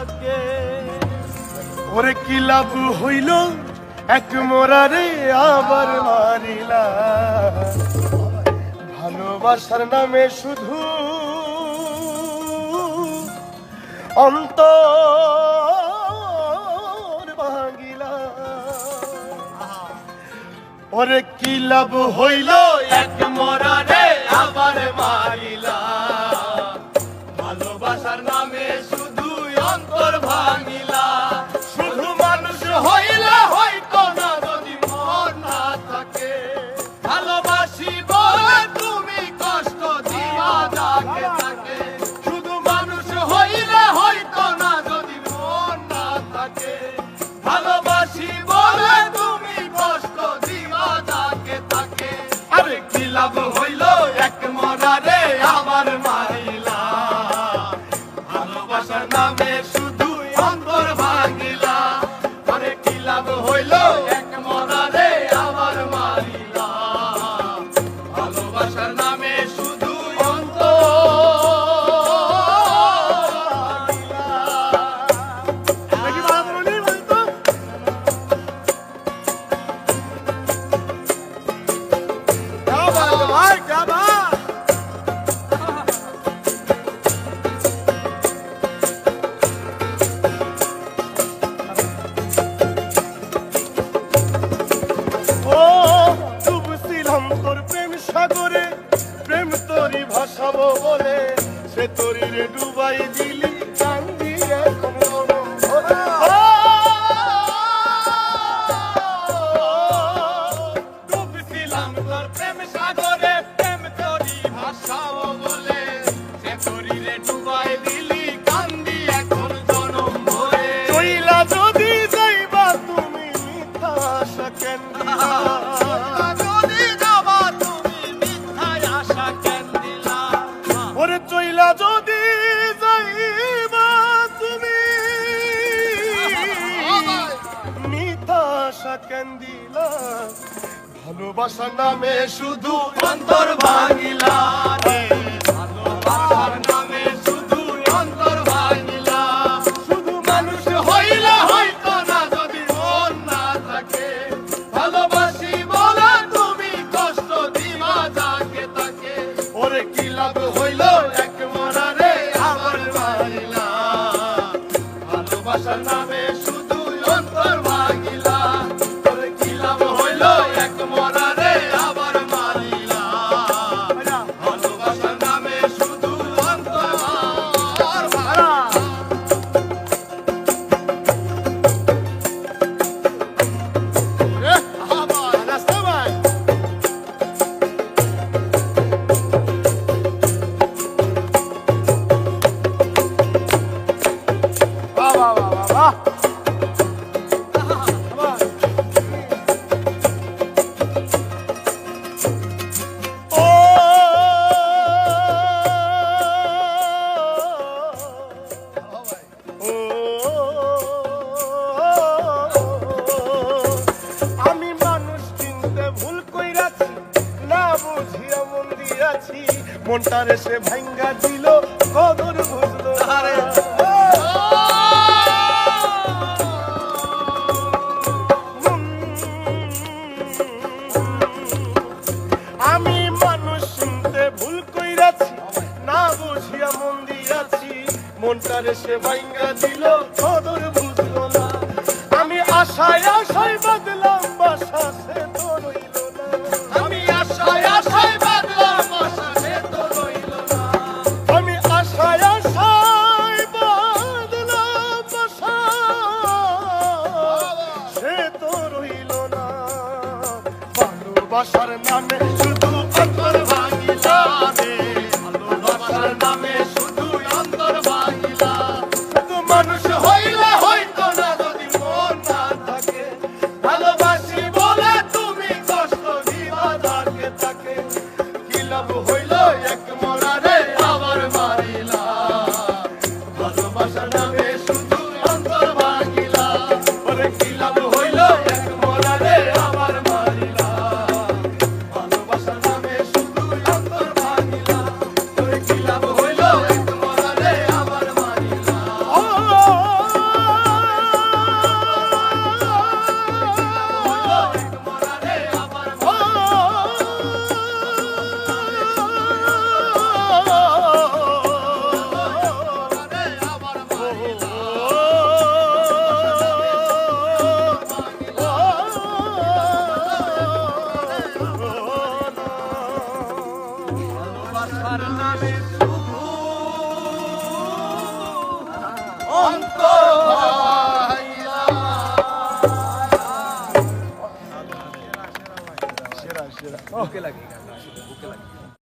তাকে ওরে কি লাভ হইল? এক মোরারে আবার মারিলা। ভালোবাসার নামে শুধু অন্তর ভাঙিলা। ওরে কি লাভ হইল? এক মরারে ভালোবাসি বলে তুমি কষ্ট দিবা, যাকে তাকে। আরে কি লাভ হইল এক মরারে আমার মাইলা? ভালোবাসার নামে শুধু অন্তর সে তোরই রে ডুবাই দিলি কান্দি এখন ডুবছিলাম তোর প্রেম সাগরে, প্রেম তোরই ভাসাবো বলে, সে তোরই রে ডুবাই যদি যাইবা তুমি। মিথা আশা কেন দিলা ভালোবাসা নামে শুধু অন্তর ভাঙিলা। মনটারে সে ভাঙ্গা দিল কদর বুঝলো আরে। আমি মানুষ শুনতে ভুল কইরাছি না বুঝিয়া মন দিয়াছি। মনটারে সে ভাঙ্গা দিল কদর বুঝলো না। আমি আশায় আশায় বাদলাম। ভালোবাসার নামে শুধু Busque la.